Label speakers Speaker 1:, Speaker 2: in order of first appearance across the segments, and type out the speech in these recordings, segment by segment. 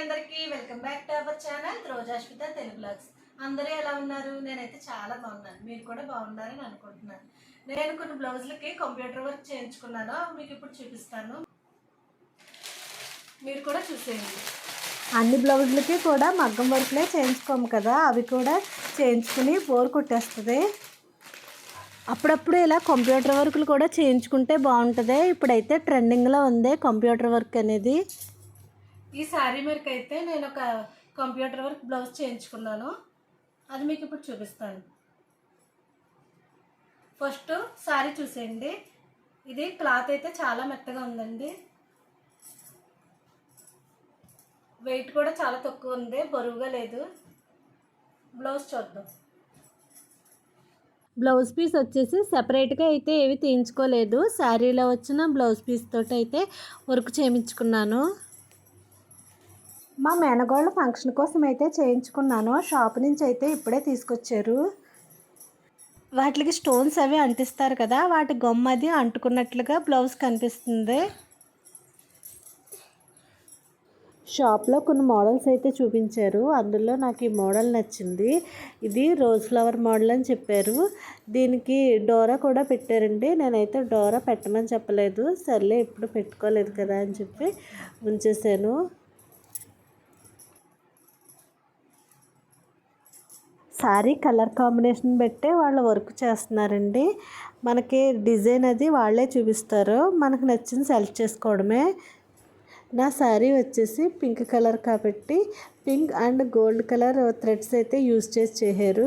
Speaker 1: అందరికీ welcome back to our channel Rojashmitha Telugu blogs. అందరూ ఎలా ఉన్నారు? నేనైతే చాలా బాగున్నాను. మీరు కూడా బాగున్నారని అనుకుంటున్నాను. నేను కొన్ని బ్లౌజులకి కంప్యూటర్ వర్క్ చేయించుకున్నాను. మీకు ఇప్పుడు చూపిస్తాను. మీరు కూడా చూసేయండి.
Speaker 2: అన్ని బ్లౌజులకి కూడా మగ్గం వర్క్లే చేయించుకోము కదా. అవి కూడా చేయించుకుని బోర్ కొట్టేస్తుంది. అప్పుడప్పుడు ఇలా కంప్యూటర్ వర్క్లు కూడా చేయించుకుంటే బాగుంటుంది. ఇప్పుడైతే ట్రెండింగ్లో ఉంది కంప్యూటర్ వర్క్ అనేది.
Speaker 1: ఈ శారీ మీదకి అయితే నేను ఒక కంప్యూటర్ వర్క్ బ్లౌజ్ చేయించుకున్నాను. అది మీకు ఇప్పుడు చూపిస్తాను. ఫస్ట్ శారీ చూసేయండి. ఇది క్లాత్ అయితే చాలా మెత్తగా ఉందండి. వెయిట్ కూడా చాలా తక్కువ ఉంది బరువుగా లేదు. బ్లౌజ్ చూద్దాం.
Speaker 2: బ్లౌజ్ పీస్ వచ్చేసి సెపరేట్గా అయితే ఏవి తీయించుకోలేదు. శారీలో వచ్చిన బ్లౌజ్ పీస్ తోటి అయితే వర్క్ చేయించుకున్నాను. మా మేనగోళ్ళ ఫంక్షన్ కోసం అయితే చేయించుకున్నాను. షాప్ నుంచి అయితే ఇప్పుడే తీసుకొచ్చారు. వాటికి స్టోన్స్ అవి అంటిస్తారు కదా వాటి గొమ్మది అంటుకున్నట్లుగా బ్లౌజ్ కనిపిస్తుంది. షాప్లో కొన్ని మోడల్స్ అయితే చూపించారు. అందులో నాకు ఈ మోడల్ నచ్చింది. ఇది రోజ్ ఫ్లవర్ మోడల్ అని చెప్పారు. దీనికి డోరా కూడా పెట్టారండి. నేనైతే డోరా పెట్టమని చెప్పలేదు. సర్లే ఇప్పుడు పెట్టుకోలేదు కదా అని చెప్పి ఉంచేసాను. శారీ కలర్ కాంబినేషన్ పెట్టే వాళ్ళు వర్క్ చేస్తున్నారండి. మనకి డిజైన్ అది వాళ్ళే చూపిస్తారు. మనకు నచ్చింది సెలెక్ట్ చేసుకోవడమే. నా శారీ వచ్చేసి పింక్ కలర్ కాబట్టి pink and gold colour threads అయితే యూజ్ చేసి చేశారు.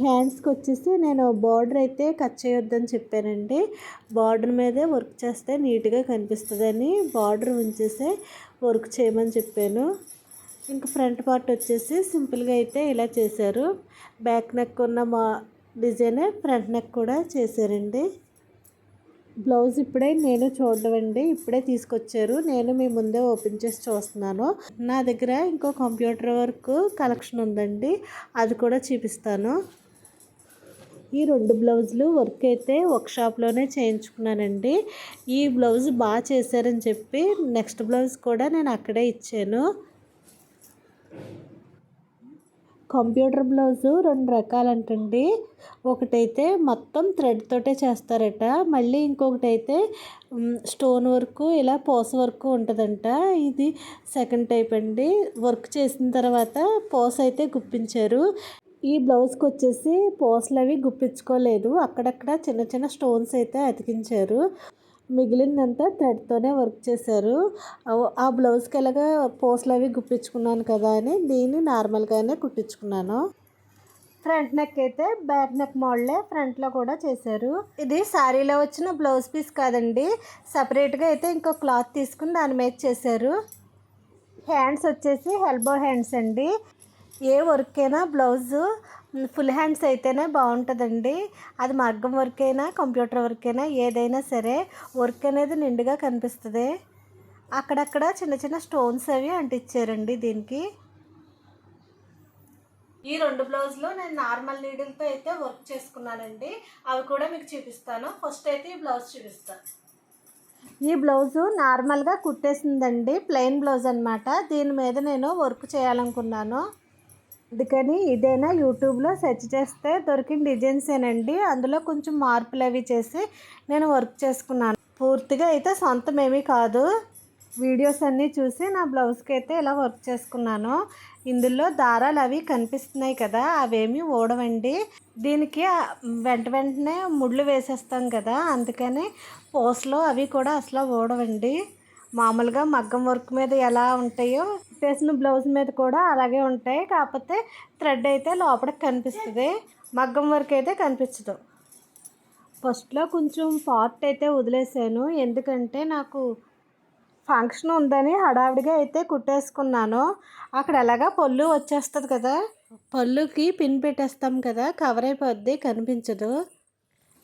Speaker 2: హ్యాండ్స్కి వచ్చేసి నేను బార్డర్ అయితే కట్ చేయొద్దని చెప్పానండి. బార్డర్ మీదే వర్క్ చేస్తే నీట్గా కనిపిస్తుందని బార్డర్ ఉంచేసే వర్క్ చేయమని చెప్పాను. ఇంకా ఫ్రంట్ పార్ట్ వచ్చేసి సింపుల్గా అయితే ఇలా చేశారు. బ్యాక్ నెక్ ఉన్న మా డిజైనే ఫ్రంట్ నెక్ కూడా చేశారండి. బ్లౌజ్ ఇప్పుడే నేను చూడవండి ఇప్పుడే తీసుకొచ్చారు. నేను మీ ముందే ఓపెన్ చేసి చూస్తున్నాను. నా దగ్గర ఇంకో కంప్యూటర్ వర్క్ కలెక్షన్ ఉందండి అది కూడా చూపిస్తాను. ఈ రెండు బ్లౌజులు వర్క్ అయితే వర్క్ షాప్లోనే చేయించుకున్నానండి. ఈ బ్లౌజ్ బాగా చేశారని చెప్పి నెక్స్ట్ బ్లౌజ్ కూడా నేను అక్కడే ఇచ్చాను. కంప్యూటర్ బ్లౌజు రెండు రకాలంటండి. ఒకటైతే మొత్తం థ్రెడ్ తోటే చేస్తారట. మళ్ళీ ఇంకొకటి అయితే స్టోన్ వర్క్ ఇలా పోస వర్క్ ఉంటుందంట. ఇది సెకండ్ టైప్ అండి. వర్క్ చేసిన తర్వాత పోస్ అయితే గుప్పించారు. ఈ బ్లౌజ్కి వచ్చేసి పోస్లు అవి గుప్పించుకోలేదు. అక్కడక్కడ చిన్న చిన్న స్టోన్స్ అయితే అతికించారు. మిగిలిందంతా థ్రెడ్తోనే వర్క్ చేశారు. ఆ బ్లౌజ్కి ఎలాగా పోస్లు అవి గుప్పించుకున్నాను కదా అని దీన్ని నార్మల్గానే కుట్టించుకున్నాను. ఫ్రంట్ నెక్ అయితే బ్యాక్ నెక్ మోడలే ఫ్రంట్లో కూడా చేశారు. ఇది శారీలో వచ్చిన బ్లౌజ్ పీస్ కాదండి. సపరేట్గా అయితే ఇంకో క్లాత్ తీసుకుని దాని మీద చేశారు. హ్యాండ్స్ వచ్చేసి హెల్బో హ్యాండ్స్ అండి. ఏ వర్క్ అయినా బ్లౌజు ఫుల్ హ్యాండ్స్ అయితేనే బాగుంటుందండి. అది మగ్గం వర్క్ అయినా కంప్యూటర్ వర్క్ అయినా ఏదైనా సరే వర్క్ అనేది నిండుగా కనిపిస్తుంది. అక్కడక్కడ చిన్న చిన్న స్టోన్స్ అవి అంటించారండి దీనికి.
Speaker 1: ఈ రెండు బ్లౌజ్లో నేను నార్మల్ నీడిల్తో అయితే వర్క్ చేసుకున్నానండి. అవి కూడా మీకు చూపిస్తాను. ఫస్ట్ అయితే ఈ బ్లౌజ్ చూపిస్తాను
Speaker 2: ఈ బ్లౌజు నార్మల్గా కుట్టేసిందండి. ప్లెయిన్ బ్లౌజ్ అనమాట దీని మీద నేను వర్క్ చేయాలనుకున్నాను. అందుకని ఇదైనా యూట్యూబ్లో సెర్చ్ చేస్తే దొరికిన డిజైన్సేనండి అందులో కొంచెం మార్పులు అవి చేసి నేను వర్క్ చేసుకున్నాను. పూర్తిగా అయితే సొంతం ఏమీ కాదు. వీడియోస్ అన్నీ చూసి నా బ్లౌజ్కి అయితే ఇలా వర్క్ చేసుకున్నాను. ఇందులో దారాలు అవి కనిపిస్తున్నాయి కదా అవేమి ఓడవండి దీనికి వెంట వెంటనే ముళ్ళు వేసేస్తాం కదా అందుకని పోస్లో అవి కూడా అసలు ఓడవండి మామూలుగా మగ్గం వర్క్ మీద ఎలా ఉంటాయో చేసిన బ్లౌజ్ మీద కూడా అలాగే ఉంటాయి. కాకపోతే థ్రెడ్ అయితే లోపలికి కనిపిస్తుంది. మగ్గం వర్క్ అయితే కనిపించదు. ఫస్ట్లో కొంచెం పార్ట్ అయితే వదిలేసాను. ఎందుకంటే నాకు ఫంక్షన్ ఉందని హడావిడిగా అయితే కుట్టేసుకున్నాను. అక్కడ ఎలాగా పళ్ళు వచ్చేస్తుంది కదా పళ్ళుకి పిన్ పెట్టేస్తాం కదా కవర్ అయిపోద్ది కనిపించదు.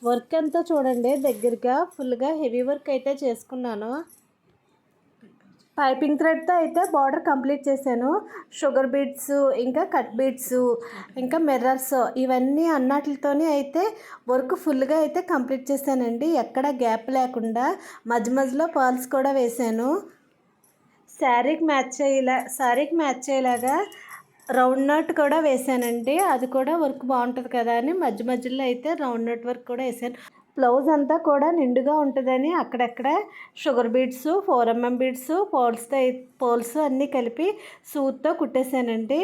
Speaker 2: వర్క్ అంతా చూడండి దగ్గరగా ఫుల్గా హెవీ వర్క్ అయితే చేసుకున్నాను. పైపింగ్ థ్రెడ్తో అయితే బార్డర్ కంప్లీట్ చేశాను. షుగర్ బీడ్స్ ఇంకా కట్ బీడ్స్ ఇంకా మిర్రర్స్ ఇవన్నీ అన్నట్లతోనే అయితే వర్క్ ఫుల్గా అయితే కంప్లీట్ చేశానండి. ఎక్కడ గ్యాప్ లేకుండా మధ్య మధ్యలో పర్ల్స్ కూడా వేశాను. శారీకి మ్యాచ్ అయ్యేలా శారీకి మ్యాచ్ అయ్యేలాగా రౌండ్ నట్ కూడా వేసానండి అది కూడా వర్క్ బాగుంటుంది కదా అని మధ్య మధ్యలో అయితే రౌండ్ నట్ వర్క్ కూడా వేసాను బ్లౌజ్ అంతా కూడా నిండుగా ఉంటుందని అక్కడక్కడ sugar beads four mm beads పోల్స్తో పోల్స్ అన్నీ కలిపి సూత్తో కుట్టేశానండి.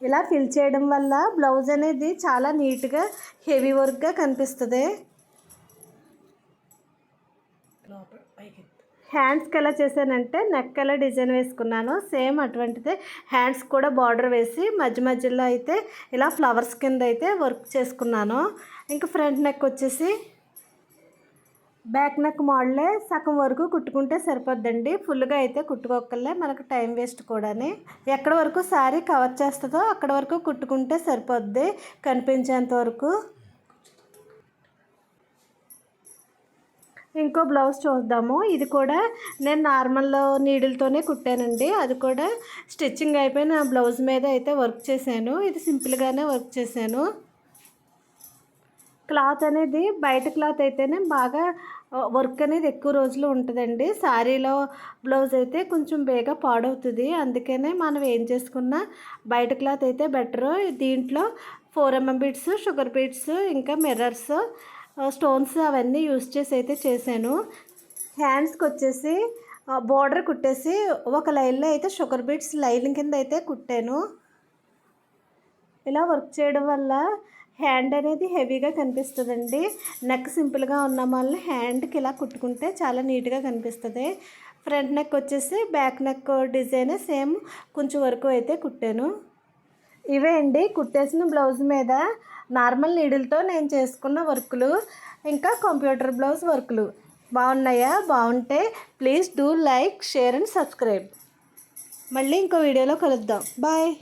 Speaker 2: ఇలా ఫిల్ చేయడం వల్ల బ్లౌజ్ అనేది చాలా నీట్గా హెవీ వర్క్గా కనిపిస్తుంది. హ్యాండ్స్కి ఎలా చేశానంటే నెక్ ఎలా డిజైన్ వేసుకున్నాను సేమ్ అటువంటిదే. హ్యాండ్స్ కూడా బార్డర్ వేసి మధ్య మధ్యలో అయితే ఇలా ఫ్లవర్స్ కింద అయితే వర్క్ చేసుకున్నాను. ఇంకా ఫ్రంట్ నెక్ వచ్చేసి బ్యాక్ నెక్ మోడలే సగం వరకు కుట్టుకుంటే సరిపోద్దండి. ఫుల్గా అయితే కుట్టుకోకలే మనకు టైం వేస్ట్ కూడాని. ఎక్కడ వరకు శారీ కవర్ చేస్తుందో అక్కడ వరకు కుట్టుకుంటే సరిపోద్ది. కనిపించేంత వరకు. ఇంకో బ్లౌజ్ చూద్దాము. ఇది కూడా నేను నార్మల్ నీడిల్తోనే కుట్టానండి. అది కూడా స్టిచ్చింగ్ అయిపోయిన బ్లౌజ్ మీద అయితే వర్క్ చేశాను. ఇది సింపుల్గానే వర్క్ చేశాను. క్లాత్ అనేది బయట క్లాత్ అయితేనే బాగా వర్క్ అనేది ఎక్కువ రోజులు ఉంటుందండి. శారీలో బ్లౌజ్ అయితే కొంచెం బేగా పాడవుతుంది. అందుకనే మనం ఏం చేసుకున్నా బయట క్లాత్ అయితే బెటరు. దీంట్లో four mm beads sugar beads ఇంకా మిర్రర్స్ స్టోన్స్ అవన్నీ యూస్ చేసి అయితే చేశాను. హ్యాండ్స్కి వచ్చేసి బోర్డర్ కుట్టేసి ఒక లైన్లో అయితే షుగర్ బీడ్స్ లైన్ కింద అయితే కుట్టాను. ఇలా వర్క్ చేయడం వల్ల హ్యాండ్ అనేది హెవీగా కనిపిస్తుందండి. నెక్ సింపుల్గా ఉన్న వాళ్ళని హ్యాండ్కి ఇలా కుట్టుకుంటే చాలా నీట్గా కనిపిస్తుంది. ఫ్రంట్ నెక్ వచ్చేసి బ్యాక్ నెక్ డిజైన్ సేమ్ కొంచెం వరకు అయితే కుట్టాను. ఇవే అండి కుట్టేసిన బ్లౌజ్ మీద. నార్మల్ నీడిల్తో నేను చేసుకున్న వర్కులు ఇంకా కంప్యూటర్ బ్లౌజ్ వర్కులు. బాగున్నాయా? బాగుంటే please do like share and subscribe. మళ్ళీ ఇంకో వీడియోలో కలుద్దాం. బాయ్.